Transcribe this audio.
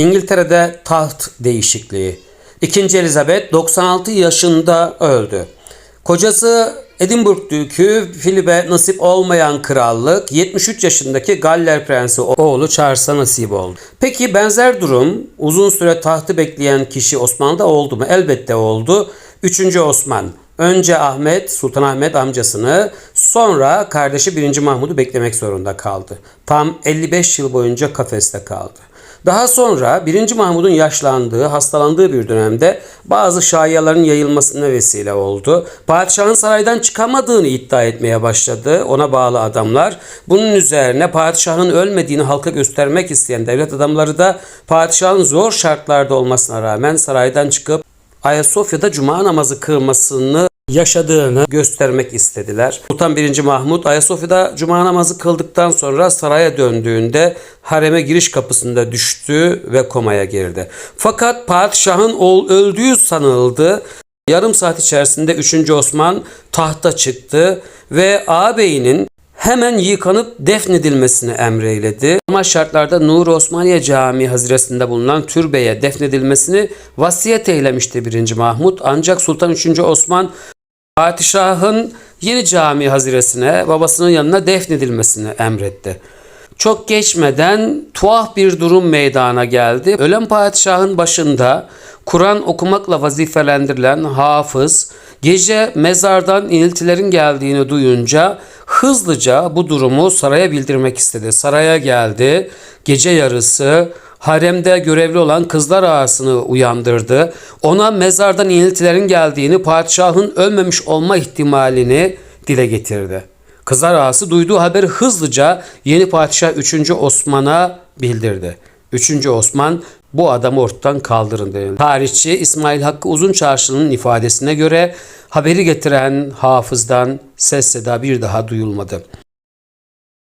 İngiltere'de taht değişikliği. İkinci Elizabeth 96 yaşında öldü. Kocası Edinburgh Dükü Philip'e nasip olmayan krallık 73 yaşındaki Galler Prensi oğlu Charles'a nasip oldu. Peki benzer durum uzun süre tahtı bekleyen kişi Osman'da oldu mu? Elbette oldu. 3. Osman önce Ahmet, Sultan Ahmet amcasını sonra kardeşi 1. Mahmud'u beklemek zorunda kaldı. Tam 55 yıl boyunca kafeste kaldı. Daha sonra 1. Mahmud'un yaşlandığı, hastalandığı bir dönemde bazı şayiaların yayılmasına vesile oldu. Padişahın saraydan çıkamadığını iddia etmeye başladı ona bağlı adamlar. Bunun üzerine padişahın ölmediğini halka göstermek isteyen devlet adamları da padişahın zor şartlarda olmasına rağmen saraydan çıkıp Ayasofya'da cuma namazı kılmasını yaşadığını göstermek istediler. Sultan 1. Mahmut Ayasofya'da cuma namazı kıldıktan sonra saraya döndüğünde hareme giriş kapısında düştü ve komaya girdi. Fakat padişahın oğul öldüğü sanıldı. Yarım saat içerisinde 3. Osman tahta çıktı ve ağabeyinin hemen yıkanıp defnedilmesini emreyledi. Ama şartlarda Nur Osmaniye Camii haziresinde bulunan türbeye defnedilmesini vasiyet eylemişti 1. Mahmut. Ancak Sultan 3. Osman padişahın yeni cami haziresine babasının yanına defnedilmesini emretti. Çok geçmeden tuhaf bir durum meydana geldi. Ölen padişahın başında Kur'an okumakla vazifelendirilen hafız gece mezardan iniltilerin geldiğini duyunca hızlıca bu durumu saraya bildirmek istedi. Saraya geldi. Gece yarısı haremde görevli olan kızlar ağasını uyandırdı. Ona mezardan iniltilerin geldiğini, padişahın ölmemiş olma ihtimalini dile getirdi. Kızlar ağası duyduğu haberi hızlıca yeni padişah 3. Osman'a bildirdi. 3. Osman bu adamı ortadan kaldırın dedi. Tarihçi İsmail Hakkı Uzun Çarşı'nın ifadesine göre haberi getiren hafızdan ses seda bir daha duyulmadı.